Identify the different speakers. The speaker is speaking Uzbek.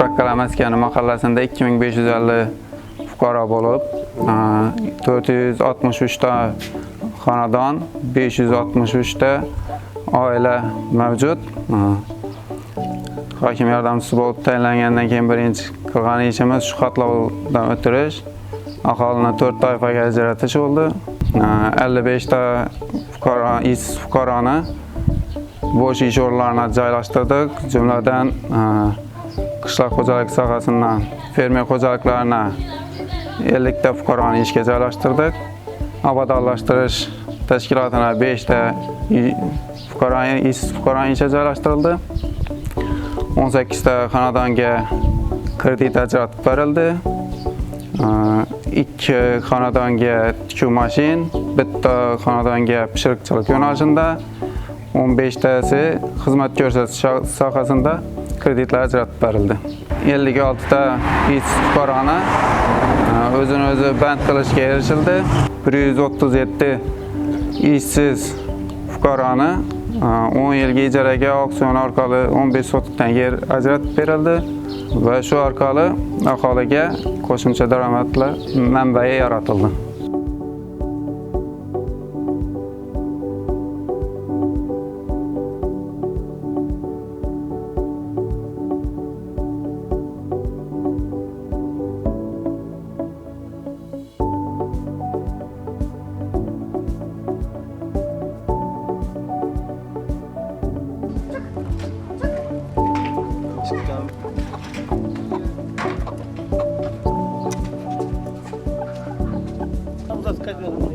Speaker 1: tuproq kalamaskani mahallasida 2550 fuqaro bo'lib 463 ta xonadon 563 ta oila mavjud. Hokim yordamchisi bo'lib tayinlangandan keyin birinchi qilgan ishimiz shu xatlovdan o'tirish, aholini 4 toifaga ajratish bo'ldi. E, 55 ta fuqaro, ishsiz fuqaroni bo'sh ish o'rinlarini joylashtirdik. Jumladan qishloq xo'jalik sohasidan fermer xo'jaliklarini 50 ta fuqaroni ishga joylashtirdik. Obodonlashtirish tashkilotini 5 ta i- fuqaro ishsiz fuqaro ishga joylashtirildi. 18 ta xonadonga kredit ajratib berildi. Ikki xonadonga tikuv mashin, bitta xonadonga pishiriqchilik yo'nalishida 15 tasi xizmat ko'rsatish sohasida kreditlar ajratib berildi. 56 ta ishsiz fuqaroni o'zini o'zi band qilishga erishildi. 137 ishsiz fuqaroni o'n 10 yilga ijaraga auksion orqali 15 sotixdan yer ajratib berildi va shu orqali aholiga qo'shimcha daromadlar manbai yaratildi. Там затскобил.